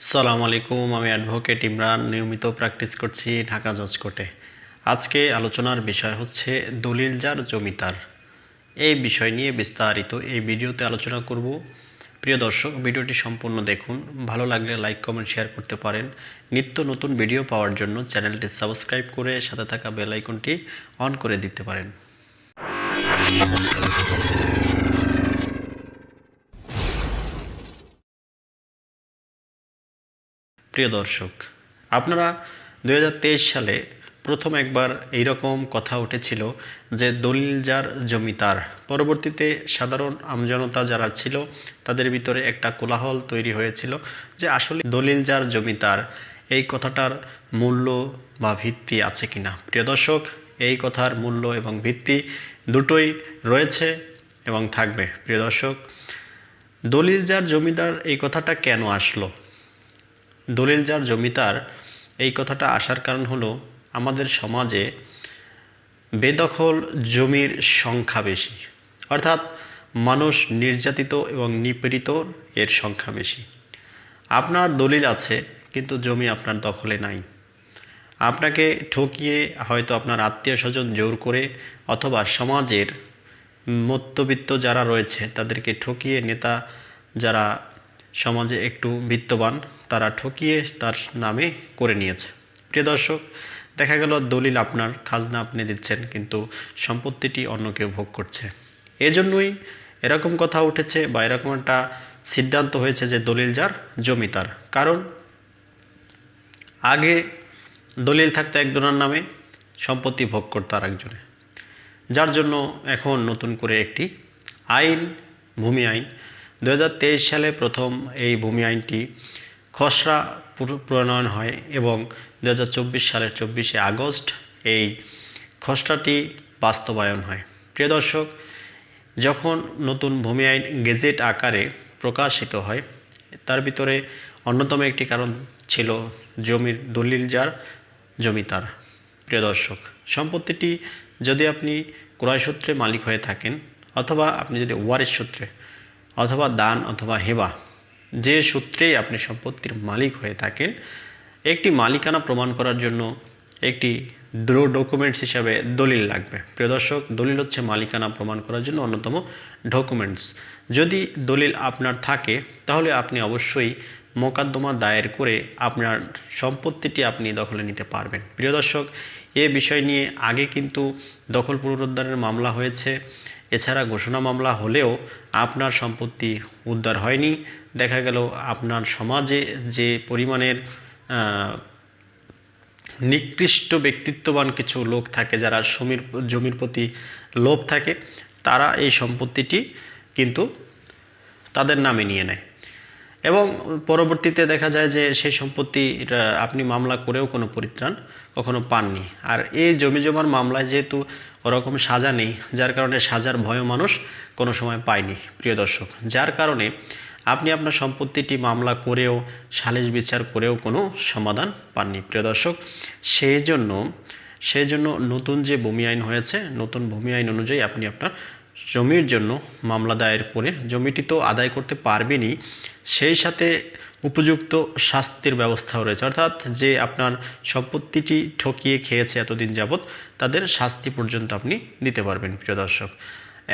সালাম আলাইকুম, আমি অ্যাডভোকেট ইমরান। নিয়মিত প্র্যাকটিস করছি ঢাকা জজ কোর্টে। আজকে আলোচনার বিষয় হচ্ছে দলিল যার জমিতার এই বিষয় নিয়ে বিস্তারিত এই ভিডিওতে আলোচনা করব। প্রিয় দর্শক, ভিডিওটি সম্পূর্ণ দেখুন। ভালো লাগলে লাইক, কমেন্ট, শেয়ার করতে পারেন। নিত্য নতুন ভিডিও পাওয়ার জন্য চ্যানেলটি সাবস্ক্রাইব করে সাথে থাকা বেল আইকনটি অন করে দিতে পারেন। প্রিয় দর্শক, আপনারা দু হাজার তেইশ সালে প্রথম একবার এইরকম কথা উঠেছিল যে দলিল যার জমি তার। পরবর্তীতে সাধারণ আমজনতা যারা ছিল, তাদের ভিতরে একটা কোলাহল তৈরি হয়েছিল যে আসলে দলিল যার জমি তার, এই কথাটার মূল্য বা ভিত্তি আছে কিনা। প্রিয় দর্শক, এই কথার মূল্য এবং ভিত্তি দুটোই রয়েছে এবং থাকবে। প্রিয় দর্শক, দলিল যার জমিদার এই কথাটা কেন আসলো? দলিল যার জমিদার এই কথাটা আসার কারণ হলো আমাদের সমাজে বেদখল জমির সংখ্যা বেশি। অর্থাৎ মানুষ নির্যাতিত এবং নিপীড়িত এর সংখ্যা বেশি। আপনার দলিল আছে, কিন্তু জমি আপনার দখলে নাই। আপনাকে ঠকিয়ে হয়তো আপনার আত্মীয় স্বজন জোর করে অথবা সমাজের মধ্যবিত্ত যারা রয়েছে, তাদেরকে ঠকিয়ে নেতা যারা সমাজে একটু বিত্তবান, তারা ঠকিয়ে তার নামে করে নিয়েছে। প্রিয় দর্শক, দেখা গেল দলিল আপনার, খাজনা আপনি দিচ্ছেন, কিন্তু সম্পত্তিটি অন্য কেউ ভোগ করছে। এজন্যই এরকম কথা উঠেছে বা এরকম একটা সিদ্ধান্ত হয়েছে যে দলিল যার, জমি তার। কারণ আগে দলিল থাকতো একজনের নামে, সম্পত্তি ভোগ করতো আর একজনে যার জন্য এখন নতুন করে একটি আইন, ভূমি আইন দু হাজার তেইশ সালে প্রথম এই ভূমি আইনটি খসড়া প্রণয়ন হয় এবং দু হাজার চব্বিশ সালের চব্বিশে আগস্ট এই খসড়াটি বাস্তবায়ন হয়। প্রিয় দর্শক, যখন নতুন ভূমি আইন গেজেট আকারে প্রকাশিত হয়, তার ভিতরে অন্যতম একটি কারণ ছিল জমির দলিল যার, জমি তার। প্রিয় দর্শক, সম্পত্তিটি যদি আপনি ক্রয় সূত্রে মালিক হয়ে থাকেন অথবা আপনি যদি ওয়ারিশ সূত্রে অথবা দান অথবা হেবা, যে সূত্রেই আপনি সম্পত্তির মালিক হয়ে থাকেন, একটি মালিকানা প্রমাণ করার জন্য একটি দ্রো ডকুমেন্টস হিসাবে দলিল লাগবে। প্রিয় দর্শক, দলিল হচ্ছে মালিকানা প্রমাণ করার জন্য অন্যতম ডকুমেন্টস যদি দলিল আপনার থাকে, তাহলে আপনি অবশ্যই মোকদ্দমা দায়ের করে আপনার সম্পত্তিটি আপনি দখলে নিতে পারবেন। প্রিয় দর্শক, এ বিষয় নিয়ে আগে কিন্তু দখল পুনরুদ্ধারের মামলা হয়েছে। এছাড়া ঘোষণা মামলা হলেও আপনার সম্পত্তি উদ্ধার হয়নি। দেখা গেল আপনার সমাজে যে পরিমাণের নিকৃষ্ট ব্যক্তিত্ববান কিছু লোক থাকে, যারা জমির জমির প্রতি লোভ থাকে, তারা এই সম্পত্তিটি কিন্তু তাদের নামে নিয়ে নেয়। এবং পরবর্তীতে দেখা যায় যে সেই সম্পত্তি আপনি মামলা করেও কোনো পরিত্রাণ কখনো পাননি। আর এই জমি জমার মামলায় যেহেতু ওরকম সাজা নেই, যার কারণে সাজার ভয়ও মানুষ কোনো সময় পায়নি, প্রিয় দর্শক। যার কারণে আপনি আপনার সম্পত্তিটি মামলা করেও, সালিশ বিচার করেও কোনো সমাধান পাননি, প্রিয় দর্শক। সেই জন্য সেই জন্য নতুন যে ভূমি আইন হয়েছে, নতুন ভূমি আইন অনুযায়ী আপনি আপনার জমির জন্য মামলা দায়ের করে, জমিটি তো আদায় করতে পারবেনই সেই সাথে উপযুক্ত শাস্তির ব্যবস্থাও রয়েছে। অর্থাৎ যে আপনার সম্পত্তিটি ঠকিয়ে খেয়েছে এতদিন যাবৎ, তাদের শাস্তি পর্যন্ত আপনি দিতে পারবেন, প্রিয় দর্শক।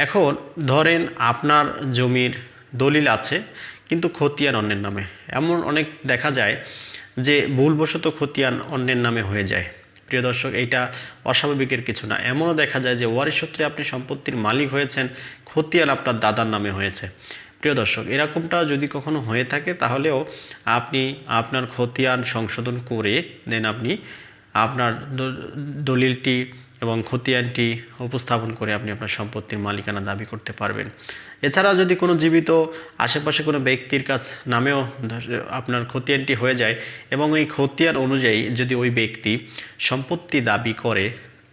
এখন ধরেন আপনার জমির দলিল আছে, কিন্তু খতিয়ান অন্যের নামে। এমন অনেক দেখা যায় যে ভুলবশত খতিয়ান অন্যের নামে হয়ে যায়। প্রিয় দর্শক, এইটা অস্বাভাবিকের কিছু না। এমনও দেখা যায় যে ওয়ারিশ সূত্রে আপনি সম্পত্তির মালিক হয়েছেন, খতিয়ান আপনার দাদার নামে হয়েছে। প্রিয় দর্শক, এরকমটা যদি কখনো হয়ে থাকে, তাহলেও আপনি আপনার খতিয়ান সংশোধন করে দেন আপনি আপনার দলিলটি এবং খতিয়ানটি উপস্থাপন করে আপনি আপনার সম্পত্তির মালিকানা দাবি করতে পারবেন। এছাড়া যদি কোনো জীবিত আশেপাশে কোনো ব্যক্তির কাছ নামেও আপনার খতিয়ানটি হয়ে যায় এবং এই খতিয়ান অনুযায়ী যদি ওই ব্যক্তি সম্পত্তি দাবি করে,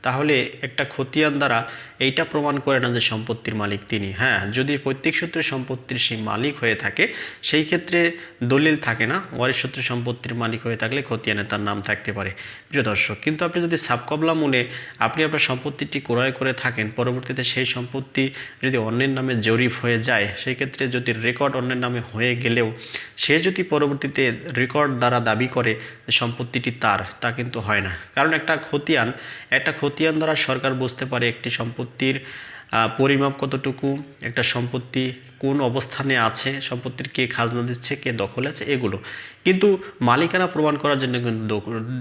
তাহলে একটা খতিয়ান দ্বারা এইটা প্রমাণ করে না যে সম্পত্তির মালিক তিনি। হ্যাঁ যদি পৈতৃক সূত্রে সম্পত্তির সেই মালিক হয়ে থাকে, সেই ক্ষেত্রে দলিল থাকে না, ওয়ারিশ সূত্রে সম্পত্তির মালিক হয়ে থাকলে খতিয়ানে তার নাম থাকতে পারে। প্রিয় দর্শক, কিন্তু আপনি যদি সাবকবলা মনে আপনি আপনার সম্পত্তিটি ক্রয় করে থাকেন, পরবর্তীতে সেই সম্পত্তি যদি অন্যের নামে জরিপ হয়ে যায়, সেই ক্ষেত্রে যদি রেকর্ড অন্যের নামে হয়ে গেলেও সে যদি পরবর্তীতে রেকর্ড দ্বারা দাবি করে সম্পত্তিটি তার, তা কিন্তু হয় না। কারণ একটা খতিয়ান একটা খতিয়ান দ্বারা সরকার বুঝতে পারে একটি সম্পত্তির roteiro. পরিমাপ কতটুকু, একটা সম্পত্তি কোন অবস্থানে আছে, সম্পত্তির কে খাজনা দিচ্ছে, কে দখল আছে, এগুলো। কিন্তু মালিকানা প্রমাণ করার জন্য কিন্তু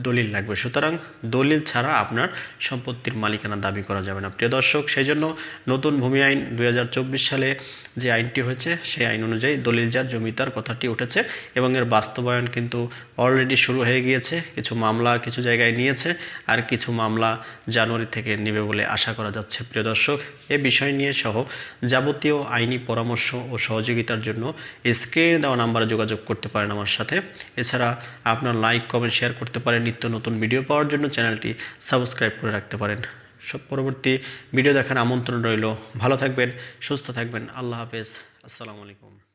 দলিল লাগবে। সুতরাং দলিল ছাড়া আপনার সম্পত্তির মালিকানা দাবি করা যাবে না। প্রিয় দর্শক সেই জন্য নতুন ভূমি আইন দু হাজার চব্বিশ সালে যে আইনটি হয়েছে, সেই আইন অনুযায়ী দলিল যার জমিদার কথাটি উঠেছে এবং এর বাস্তবায়ন কিন্তু অলরেডি শুরু হয়ে গিয়েছে। কিছু মামলা কিছু জায়গায় নিয়েছে, আর কিছু মামলা জানুয়ারি থেকে নেবে বলে আশা করা যাচ্ছে। প্রিয় দর্শক, এ বিষয় নিয়ে সহ যাবতীয় আইনি পরামর্শ ও সহযোগিতার জন্য স্ক্রিনে দেওয়া নাম্বারে যোগাযোগ করতে পারেন আমার সাথে। এছাড়া আপনার লাইক, কমেন্ট, শেয়ার করতে পারেন। নিত্য নতুন ভিডিও পাওয়ার জন্য চ্যানেলটি সাবস্ক্রাইব করে রাখতে পারেন। সব পরবর্তী ভিডিও দেখার আমন্ত্রণ রইল। ভালো থাকবেন, সুস্থ থাকবেন। আল্লাহ হাফেজ। আসসালামু আলাইকুম।